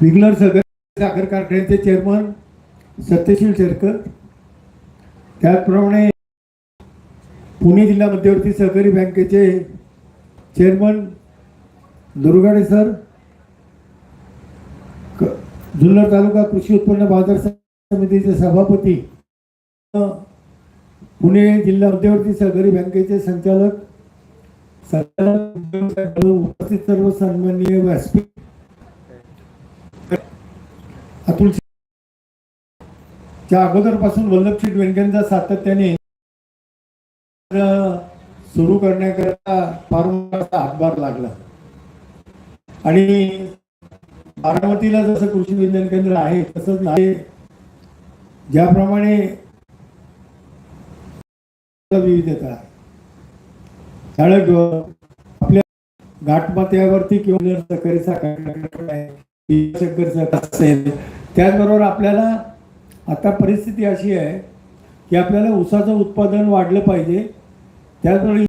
विग्लर सगळे साखर कारखान्याचे चेअरमन सत्यशील शेरकर. त्याचप्रमाणे पुणे जिल्हा मध्यवर्ती सहकारी बँकेचे चेअरमन दुर्गाडे सर जुन्नर तालुका कृषी उत्पन्न बाजार समितीचे सभापती पुणे जिल्हा मध्यवर्ती सहकारी बँकेचे संचालक संचालक उपस्थित सर्व सन्माननीय व्यासपीठ अतुल च्या अगोदरपासून वल्लभशीठ व्यंकनचा सातत्याने सुरू करण्याकरता फार मोठा हातभार लागला. आणि बारामतीला जसं कृषी विज्ञान केंद्र आहे तसंच आहे ज्याप्रमाणे विविधता. शाळा आपल्या घाटमात्यावरती किंवा सहकारी साखर आहे, असेल. त्याचबरोबर आपल्याला आता परिस्थिती अशी आहे की आपल्याला ऊसाचं उत्पादन वाढलं पाहिजे. त्याचबरोबर